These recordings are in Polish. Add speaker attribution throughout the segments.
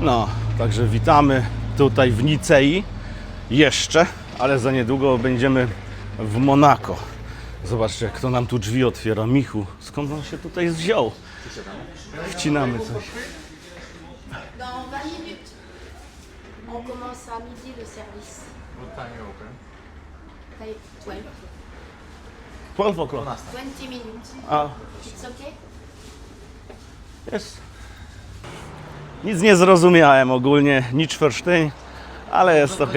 Speaker 1: No, także witamy tutaj w Nicei jeszcze, ale za niedługo będziemy w Monako. Zobaczcie, jak to nam tu drzwi otwiera. Michu, skąd on się tutaj wziął? Wcinamy coś.
Speaker 2: Dans 20 minutes, on commence à midi le service.
Speaker 3: What time you open?
Speaker 2: Taille 12.
Speaker 1: 12 o'clock.
Speaker 2: 20 minutes.
Speaker 1: A,
Speaker 2: It's okay?
Speaker 1: jest. Nic nie zrozumiałem ogólnie, nic verstehen, ale jest ok.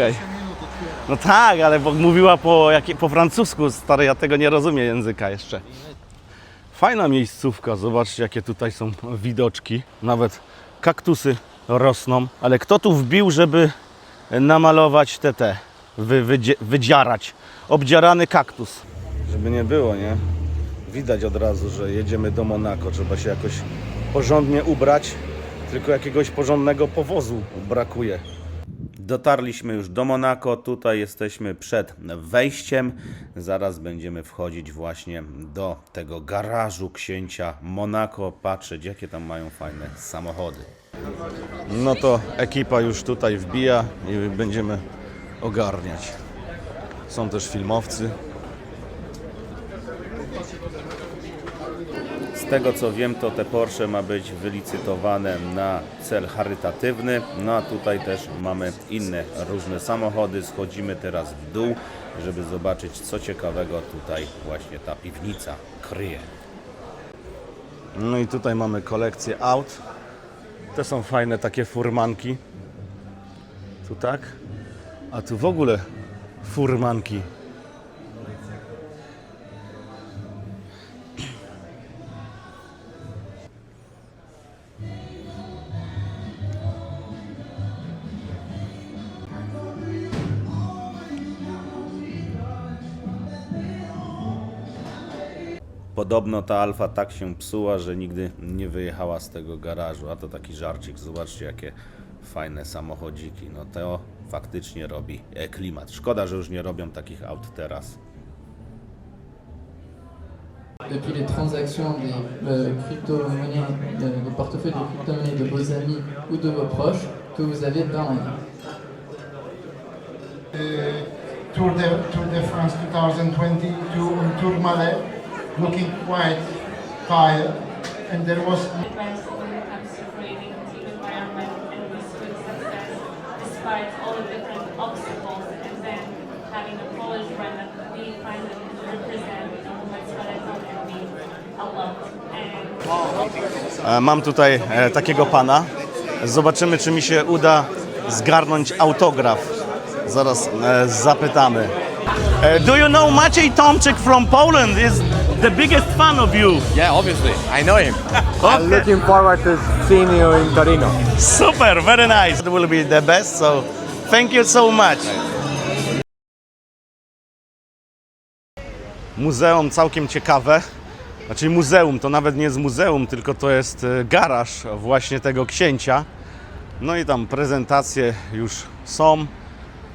Speaker 1: No tak, ale bo mówiła po, jakie, po francusku, stary, ja tego nie rozumiem języka jeszcze. Fajna miejscówka, zobaczcie jakie tutaj są widoczki. Nawet kaktusy rosną, ale kto tu wbił, żeby namalować te, te wy, wydzie, wydziarać. Obdziarany kaktus. Żeby nie było, nie? Widać od razu, że jedziemy do Monako. Trzeba się jakoś porządnie ubrać. Tylko jakiegoś porządnego powozu brakuje. Dotarliśmy już do Monako. Tutaj jesteśmy przed wejściem. Zaraz będziemy wchodzić właśnie do tego garażu księcia Monako. Patrzeć, jakie tam mają fajne samochody. No to ekipa już tutaj wbija i będziemy ogarniać. Są też filmowcy. Z tego co wiem, to te Porsche ma być wylicytowane na cel charytatywny. No a tutaj też mamy inne różne samochody. Schodzimy teraz w dół, żeby zobaczyć co ciekawego tutaj właśnie ta piwnica kryje. No i tutaj mamy kolekcję aut. Te są fajne takie furmanki. Tu tak. A tu w ogóle furmanki. Podobno ta Alfa tak się psuła, że nigdy nie wyjechała z tego garażu. A to taki żarcik. Zobaczcie, jakie fajne samochodziki. No to faktycznie robi e, klimat. Szkoda, że już nie robią takich aut teraz.
Speaker 4: depuis les transactions des euh, crypto-monnaies, euh, des portefeuilles de crypto-monnaies de vos amis ou de vos proches que vous avez par an.
Speaker 5: uh, Tour de Tour de France 2020 to on Tourmalet, looking quite tired, and there was
Speaker 6: when it comes to creating a team environment and we stood success despite all the different obstacles and then having a Polish brand that we finally represent and that's what I thought it mean a lot. And
Speaker 1: E, Mam tutaj e, takiego pana. Zobaczymy, czy mi się uda zgarnąć autograf. Zaraz e, zapytamy. Do you know Maciej Tomczyk from Poland? Is the biggest fan of you.
Speaker 3: Yeah, obviously. I know him.
Speaker 1: Okay.
Speaker 3: Looking forward to seeing you in Torino.
Speaker 1: Super, very nice. It will be the best, so thank you so much. Muzeum całkiem ciekawe. Znaczy muzeum, to nawet nie jest muzeum, tylko to jest e, garaż właśnie tego księcia. No i tam prezentacje już są.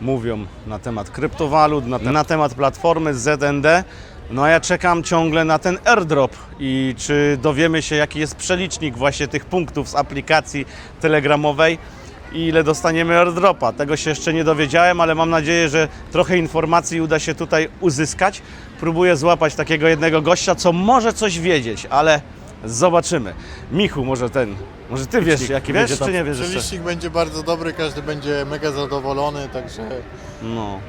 Speaker 1: Mówią na temat kryptowalut, na, te, na temat platformy ZND. No a ja czekam ciągle na ten airdrop i czy dowiemy się jaki jest przelicznik właśnie tych punktów z aplikacji telegramowej i ile dostaniemy airdropa. Tego się jeszcze nie dowiedziałem, ale mam nadzieję, że trochę informacji uda się tutaj uzyskać. Próbuję złapać takiego jednego gościa, co może coś wiedzieć, ale zobaczymy. Michu, może ten, może ty wiesz, jaki wiesz, czy nie wiesz jeszcze?
Speaker 7: Przelicznik będzie bardzo dobry, każdy będzie mega zadowolony, także
Speaker 1: No.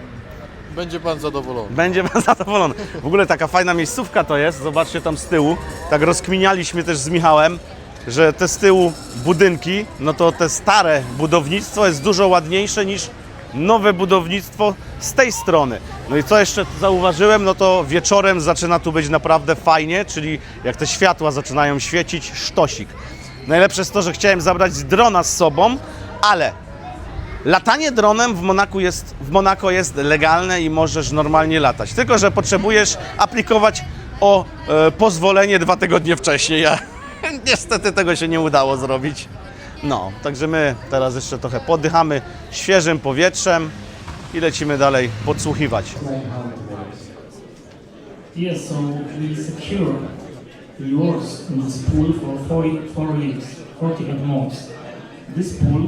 Speaker 7: Będzie pan zadowolony.
Speaker 1: Będzie pan zadowolony. W ogóle taka fajna miejscówka to jest. Zobaczcie tam z tyłu. Tak rozkminialiśmy też z Michałem, że te z tyłu budynki, no to te stare budownictwo jest dużo ładniejsze niż nowe budownictwo z tej strony. No i co jeszcze zauważyłem, no to wieczorem zaczyna tu być naprawdę fajnie, czyli jak te światła zaczynają świecić, sztosik. Najlepsze jest to, że chciałem zabrać drona z sobą, ale Latanie dronem w Monaku jest, w Monako jest legalne i możesz normalnie latać. Tylko, że potrzebujesz aplikować o e, pozwolenie dwa tygodnie wcześniej. Ja niestety tego się nie udało zrobić. No, także my teraz jeszcze trochę poddychamy świeżym powietrzem i lecimy dalej podsłuchiwać.
Speaker 8: Yes, so we secure yours in this pool for 40, four years, 40 at most. This pool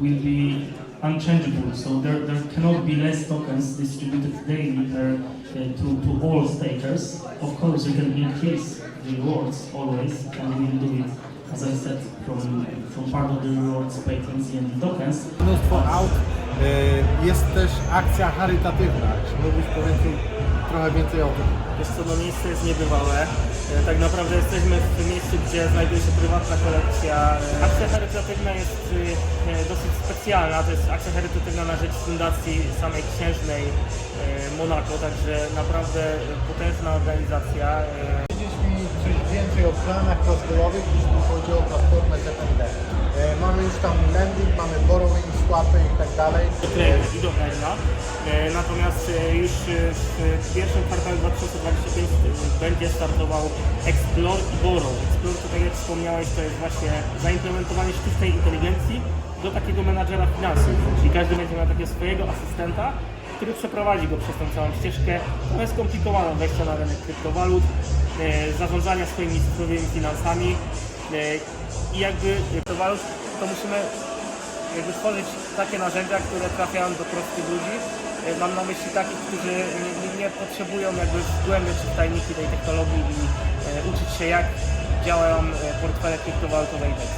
Speaker 8: will be unchangeable. So there, there cannot be less tokens distributed daily per, uh, to, to all stakers. Of course, you can increase the rewards always, and we will do it, as I said, from, from part of the rewards paid in CND tokens.
Speaker 7: Mnóstwo aut. E, Jest też akcja charytatywna. Czy mógłbyś powiedzieć trochę więcej o tym?
Speaker 9: Wiesz co, no miejsce jest niebywałe. E, Tak naprawdę jesteśmy w miejscu, gdzie znajduje się prywatna kolekcja. E, Akcja charytatywna jest e, dosyć specjalna. To jest akcja charytatywna na rzecz fundacji samej księżnej Monako, także naprawdę potężna organizacja.
Speaker 7: Powiedzieć coś więcej o planach rozwojowych, jeśli chodzi o platformę ZMD. Mamy już tam landing, mamy borrowing, swapy i tak dalej.
Speaker 9: I do. E, Natomiast e, już e, w pierwszym kwartale 2025 będzie startował Explore i Borrow. Explore, to tak jak wspomniałeś, to jest właśnie zaimplementowanie sztucznej inteligencji do takiego menadżera finansów. Czyli każdy będzie miał takiego swojego asystenta, który przeprowadzi go przez tą całą ścieżkę. To jest wejścia na rynek kryptowalut, e, zarządzania swoimi cyfrowymi finansami e, i jakby kryptowalut to musimy jakby stworzyć takie narzędzia, które trafiają do prostych ludzi. E, Mam na myśli takich, którzy nie, nie, potrzebują jakby wgłębiać się w tajniki tej technologii i e, uczyć się jak działają e, portfele kryptowalutowe i tak.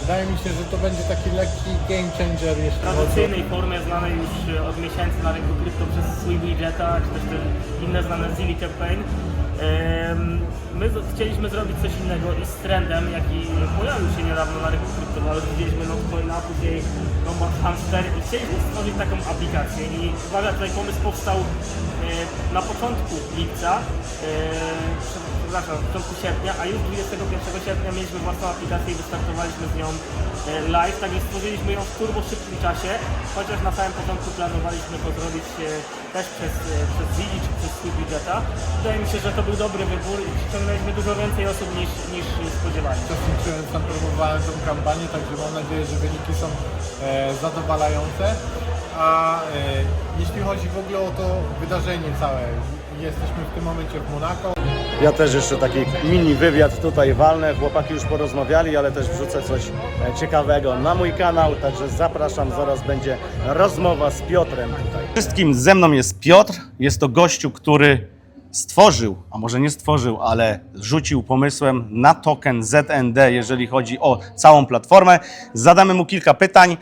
Speaker 7: Wydaje mi się, że to będzie taki lekki game changer, jeśli
Speaker 9: W tradycyjnej formie znanej już od miesięcy na rynku krypto przez swój widgeta, czy też te inne znane Zilli Campaign. My chcieliśmy zrobić coś innego i z trendem, jaki pojawił się niedawno na rynku kryptowalut, widzieliśmy Notcoina, później Lombard Hamster i chcieliśmy stworzyć taką aplikację i uwaga, tutaj pomysł powstał e, na początku lipca, e, prze- przepraszam, w początku sierpnia, a już 21 sierpnia mieliśmy własną aplikację i wystartowaliśmy z nią e, live, także stworzyliśmy ją w turbo szybkim czasie, chociaż na samym początku planowaliśmy to zrobić e, też przez, e, przez Zili czy przez swój budżeta. Wydaje mi się, że to był dobry wybór i przyciągnęliśmy dużo więcej osób niż, niż spodziewaliśmy.
Speaker 7: uczestniczyłem, sam promowałem tą kampanię, także mam nadzieję, że wyniki są e, zadowalające. A e, jeśli chodzi w ogóle o to wydarzenie całe, jesteśmy w tym momencie w Monako.
Speaker 1: Ja też jeszcze taki mini wywiad tutaj walnę. Chłopaki już porozmawiali, ale też wrzucę coś e, ciekawego na mój kanał, także zapraszam, zaraz będzie rozmowa z Piotrem tutaj. Wszystkim ze mną jest Piotr, jest to gościu, który stworzył, a może nie stworzył, ale rzucił pomysłem na token ZND, jeżeli chodzi o całą platformę. Zadamy mu kilka pytań,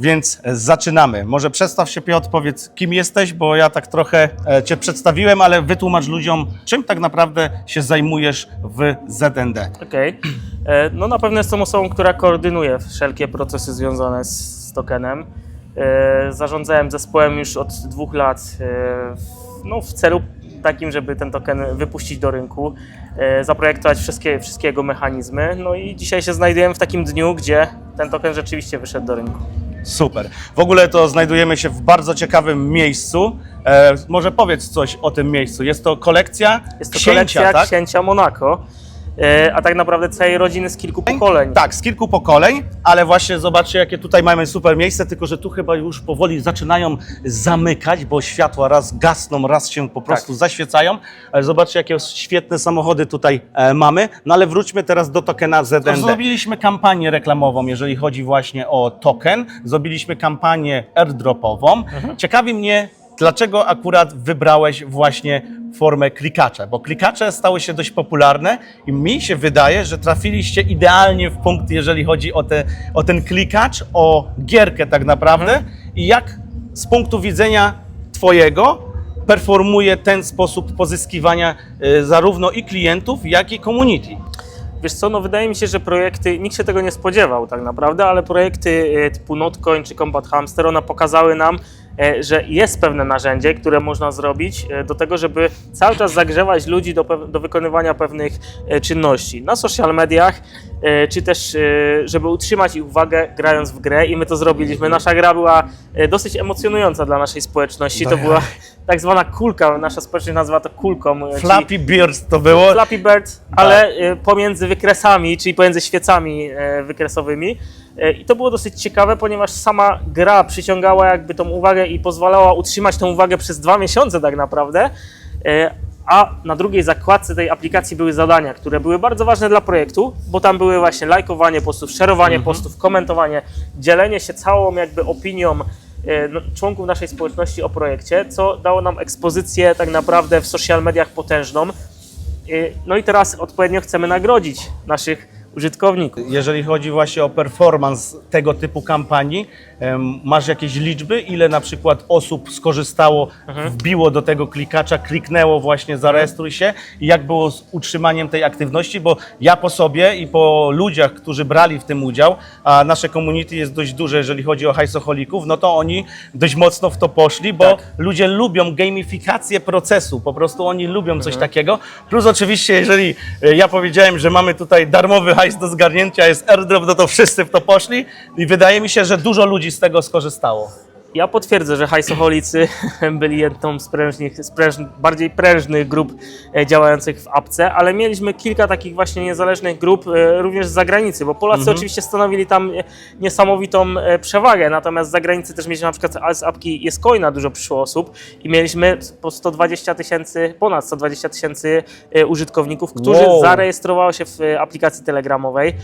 Speaker 1: więc zaczynamy. Może przedstaw się Piotr, powiedz kim jesteś, bo ja tak trochę e, Cię przedstawiłem, ale wytłumacz ludziom, czym tak naprawdę się zajmujesz w ZND.
Speaker 9: Okej. E, No na pewno jestem osobą, która koordynuje wszelkie procesy związane z, tokenem. E, Zarządzałem zespołem już od dwóch lat e, no, w celu takim, żeby ten token wypuścić do rynku, e, zaprojektować wszystkie, wszystkie jego mechanizmy. No i dzisiaj się znajdujemy w takim dniu, gdzie ten token rzeczywiście wyszedł do rynku.
Speaker 1: Super. W ogóle to znajdujemy się w bardzo ciekawym miejscu. E, może powiedz coś o tym miejscu. Jest to kolekcja
Speaker 9: Jest to
Speaker 1: księcia,
Speaker 9: kolekcja
Speaker 1: tak?
Speaker 9: księcia Monaco, e, a tak naprawdę całej rodziny z kilku pokoleń.
Speaker 1: Tak, z kilku pokoleń, ale właśnie zobaczcie, jakie tutaj mamy super miejsce, tylko że tu chyba już powoli zaczynają zamykać, bo światła raz gasną, raz się po prostu
Speaker 9: Tak.
Speaker 1: zaświecają. Ale zobaczcie, jakie świetne samochody tutaj e, mamy. No ale wróćmy teraz do tokena ZND. Zrobiliśmy kampanię reklamową, jeżeli chodzi właśnie o token. Zrobiliśmy kampanię airdropową. Ciekawi mnie, dlaczego akurat wybrałeś właśnie formę klikacza, bo klikacze stały się dość popularne i mi się wydaje, że trafiliście idealnie w punkt, jeżeli chodzi o, te, o ten klikacz, o gierkę tak naprawdę. I jak z punktu widzenia Twojego performuje ten sposób pozyskiwania y, zarówno i klientów, jak i community.
Speaker 9: Wiesz co, no wydaje mi się, że projekty, nikt się tego nie spodziewał tak naprawdę, ale projekty e, typu Notcoin czy Combat Hamster, one pokazały nam, że jest pewne narzędzie, które można zrobić e, do tego, żeby cały czas zagrzewać ludzi do, do wykonywania pewnych e, czynności na social mediach, e, czy też e, żeby utrzymać ich uwagę grając w grę i my to zrobiliśmy. Nasza gra była e, dosyć emocjonująca dla naszej społeczności, to była tak zwana kulka, nasza społeczność nazywa to kulką. e,
Speaker 1: Flappy Bird to było.
Speaker 9: Flappy Bird, ale e, pomiędzy wykresami, czyli pomiędzy świecami e, wykresowymi. E, I to było dosyć ciekawe, ponieważ sama gra przyciągała jakby tą uwagę i pozwalała utrzymać tą uwagę przez dwa miesiące tak naprawdę. E, a na drugiej zakładce tej aplikacji były zadania, które były bardzo ważne dla projektu, bo tam były właśnie lajkowanie postów, szerowanie postów, komentowanie, dzielenie się całą jakby opinią e, no, członków naszej społeczności o projekcie, co dało nam ekspozycję tak naprawdę w social mediach potężną. No i teraz odpowiednio chcemy nagrodzić naszych użytkowników.
Speaker 1: Jeżeli chodzi właśnie o performance tego typu kampanii, masz jakieś liczby, ile na przykład osób skorzystało, wbiło do tego klikacza, kliknęło właśnie zarejestruj się i jak było z utrzymaniem tej aktywności, bo ja po sobie i po ludziach, którzy brali w tym udział, a nasze community jest dość duże, jeżeli chodzi o hajsoholików, no to oni dość mocno w to poszli, bo
Speaker 9: Tak.
Speaker 1: ludzie lubią gamifikację procesu, po prostu oni lubią coś takiego. Plus oczywiście, jeżeli e, ja powiedziałem, że mamy tutaj darmowy hajs do zgarnięcia, jest airdrop, no to wszyscy w to poszli i wydaje mi się, że dużo ludzi z tego skorzystało.
Speaker 9: Ja potwierdzę, że hajsoholicy byli jedną z prężnych, z bardziej prężnych grup e, działających w apce, ale mieliśmy kilka takich właśnie niezależnych grup e, również z zagranicy, bo Polacy oczywiście stanowili tam e, niesamowitą przewagę, natomiast z zagranicy też mieliśmy na przykład z apki Jestcoina dużo przyszło osób i mieliśmy po 120 tysięcy, ponad 120 tysięcy użytkowników, którzy
Speaker 1: Wow.
Speaker 9: zarejestrowało się w aplikacji telegramowej.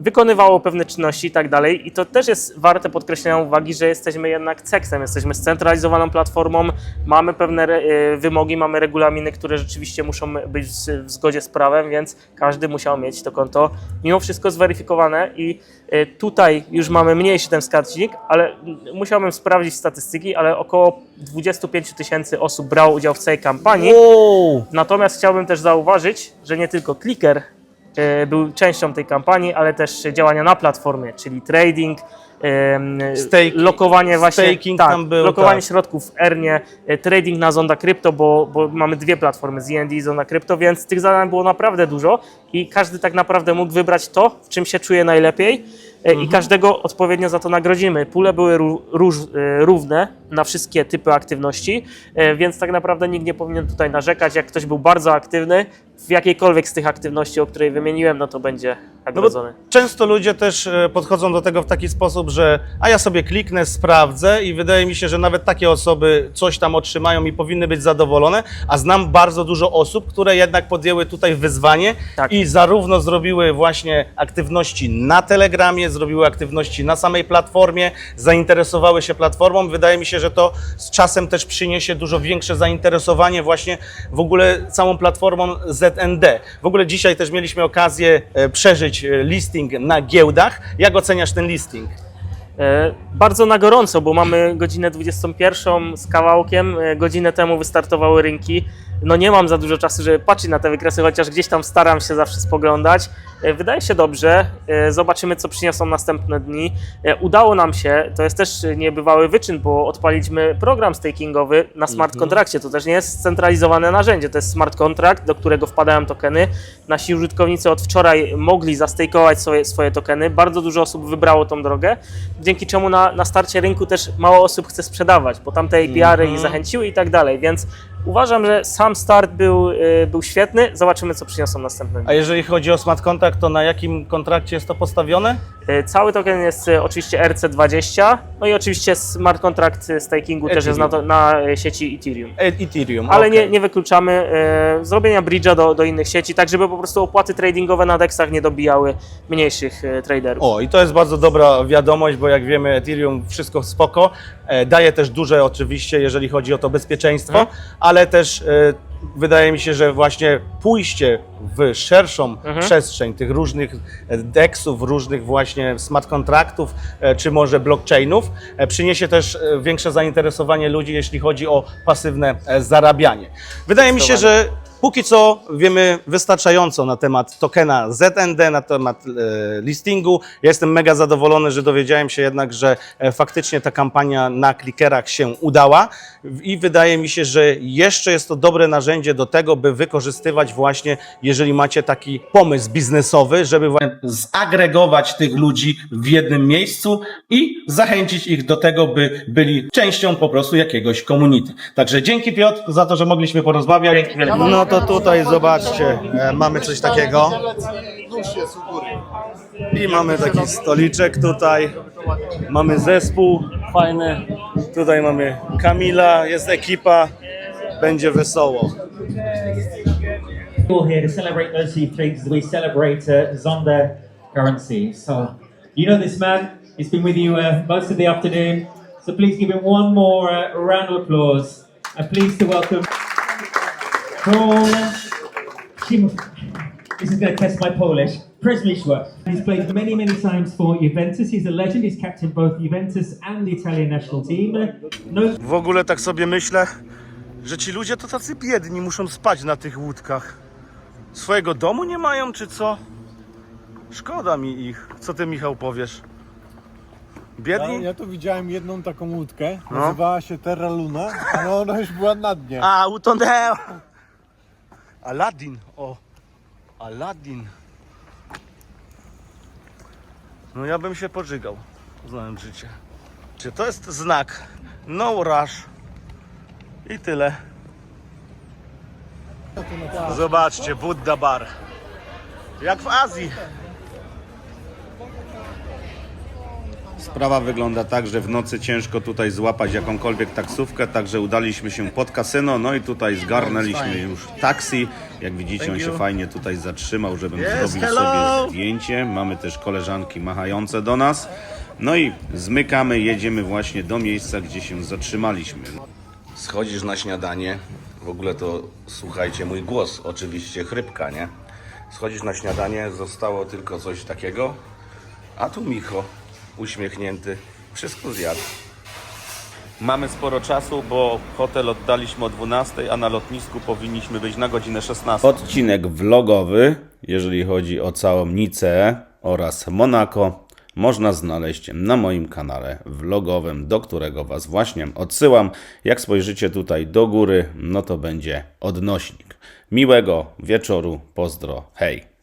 Speaker 9: Wykonywało pewne czynności i tak dalej. I to też jest warte podkreślenia uwagi, że jesteśmy jednak CEX-em, jesteśmy scentralizowaną platformą, mamy pewne e, wymogi, mamy regulaminy, które rzeczywiście muszą być w, zgodzie z prawem, więc każdy musiał mieć to konto mimo wszystko zweryfikowane i e, tutaj już mamy mniejszy ten wskaźnik, ale musiałbym sprawdzić statystyki, ale około 25 tysięcy osób brało udział w całej kampanii.
Speaker 1: Wow.
Speaker 9: Natomiast chciałbym też zauważyć, że nie tylko clicker był częścią tej kampanii, ale też działania na platformie, czyli trading, lokowanie właśnie,
Speaker 1: staking
Speaker 9: tak,
Speaker 1: tam był,
Speaker 9: lokowanie
Speaker 1: tak.
Speaker 9: środków w Ernie, e, trading na Zonda Crypto, bo, bo mamy dwie platformy, ZND i Zonda Crypto, więc tych zadań było naprawdę dużo i każdy tak naprawdę mógł wybrać to, w czym się czuje najlepiej e,
Speaker 1: Mhm.
Speaker 9: i każdego odpowiednio za to nagrodzimy. Pule były ró- róż, e, równe na wszystkie typy aktywności, e, więc tak naprawdę nikt nie powinien tutaj narzekać. Jak ktoś był bardzo aktywny w jakiejkolwiek z tych aktywności, o której wymieniłem, no to będzie
Speaker 1: No bo
Speaker 9: nagrodzony.
Speaker 1: często ludzie też e, podchodzą do tego w taki sposób, że a ja sobie kliknę, sprawdzę i wydaje mi się, że nawet takie osoby coś tam otrzymają i powinny być zadowolone, a znam bardzo dużo osób, które jednak podjęły tutaj wyzwanie
Speaker 9: Tak.
Speaker 1: i zarówno zrobiły właśnie aktywności na Telegramie, zrobiły aktywności na samej platformie, zainteresowały się platformą. Wydaje mi się, że to z czasem też przyniesie dużo większe zainteresowanie właśnie w ogóle całą platformą ZND. W ogóle dzisiaj też mieliśmy okazję e, przeżyć e, listing na giełdach. Jak oceniasz ten listing?
Speaker 9: E, Bardzo na gorąco, bo mamy godzinę 21 z kawałkiem. E, Godzinę temu wystartowały rynki. No nie mam za dużo czasu, żeby patrzeć na te wykresy, chociaż gdzieś tam staram się zawsze spoglądać. E, Wydaje się dobrze. Zobaczymy, co przyniosą następne dni. Udało nam się, to jest też niebywały wyczyn, bo odpaliśmy program stakingowy na smart kontrakcie. To też nie jest scentralizowane narzędzie, to jest smart kontrakt, do którego wpadają tokeny. Nasi użytkownicy od wczoraj mogli zastejkować swoje, swoje tokeny. Bardzo dużo osób wybrało tą drogę, dzięki czemu na, na starcie rynku też mało osób chce sprzedawać, bo tamte APR-y ich zachęciły i tak dalej, więc uważam, że sam start był, y, był świetny. Zobaczymy, co przyniosą następne.
Speaker 1: A jeżeli chodzi o smart contract, to na jakim kontrakcie jest to postawione?
Speaker 9: Y, Cały token jest y, oczywiście RC20, no i oczywiście smart contract stakingu też jest na, na y, sieci Ethereum.
Speaker 1: E, Ethereum.
Speaker 9: Ale
Speaker 1: okej.
Speaker 9: nie, nie wykluczamy e, zrobienia bridge'a do, do innych sieci, tak żeby po prostu opłaty tradingowe na dexach nie dobijały mniejszych e, traderów.
Speaker 1: O, i to jest bardzo dobra wiadomość, bo jak wiemy, Ethereum wszystko spoko. E, daje też duże oczywiście, jeżeli chodzi o to bezpieczeństwo,
Speaker 9: Mhm.
Speaker 1: ale też e, wydaje mi się, że właśnie pójście w szerszą
Speaker 9: Mhm.
Speaker 1: przestrzeń tych różnych e, DEX-ów, różnych właśnie smart kontraktów, e, czy może blockchainów, e, przyniesie też większe zainteresowanie ludzi, jeśli chodzi o pasywne zarabianie. Wydaje mi się, że Póki co wiemy wystarczająco na temat tokena ZND, na temat e, listingu. Ja jestem mega zadowolony, że dowiedziałem się jednak, że e, faktycznie ta kampania na klikerach się udała i wydaje mi się, że jeszcze jest to dobre narzędzie do tego, by wykorzystywać właśnie, jeżeli macie taki pomysł biznesowy, żeby właśnie zagregować tych ludzi w jednym miejscu i zachęcić ich do tego, by byli częścią po prostu jakiegoś community. Także dzięki Piotr za to, że mogliśmy porozmawiać. No to tutaj zobaczcie, e, mamy coś takiego. I mamy taki stoliczek tutaj. Mamy zespół fajny. Tutaj mamy Kamila, jest ekipa. będzie wesoło.
Speaker 10: We're here to celebrate those two things we celebrate uh, Zonda currency. So, you know this man, he's been with you uh, most of the afternoon. So, please give him one more uh, round of applause. I'm pleased to welcome Król Szym- This is going to test my Polish. Przemysław. He's played many, many times for Juventus. He's a legend. He's captained both Juventus and the Italian national team. No
Speaker 1: W ogóle tak sobie myślę, że ci ludzie to tacy biedni, muszą spać na tych łódkach. Swojego domu nie mają, czy co? Szkoda mi ich. Co ty, Michał, powiesz?
Speaker 7: Ja,
Speaker 1: Biedni?
Speaker 7: ja tu widziałem jedną taką łódkę,
Speaker 1: No.
Speaker 7: nazywała się Terra Luna, ale ona już była na dnie.
Speaker 1: A, utonęła! Aladdin, o. Aladdin. No ja bym się pożygał, znając życie. Czy to jest znak? No rush. I tyle. Zobaczcie, Buddha Bar. Jak w Azji. Sprawa wygląda tak, że w nocy ciężko tutaj złapać jakąkolwiek taksówkę, także udaliśmy się pod kasyno, no i tutaj zgarnęliśmy już taksi. Jak widzicie, on się fajnie tutaj zatrzymał, żebym zrobił sobie zdjęcie. Mamy też koleżanki machające do nas. No i zmykamy, jedziemy właśnie do miejsca, gdzie się zatrzymaliśmy. Schodzisz na śniadanie, w ogóle to słuchajcie, mój głos oczywiście chrypka, nie? Schodzisz na śniadanie, zostało tylko coś takiego, a tu Micho, uśmiechnięty, wszystko zjadł. Mamy sporo czasu, bo hotel oddaliśmy o 12, a na lotnisku powinniśmy być na godzinę 16. Odcinek vlogowy, jeżeli chodzi o całą Niceę oraz Monako, można znaleźć na moim kanale vlogowym, do którego Was właśnie odsyłam. Jak spojrzycie tutaj do góry, no to będzie odnośnik. Miłego wieczoru, pozdro, hej!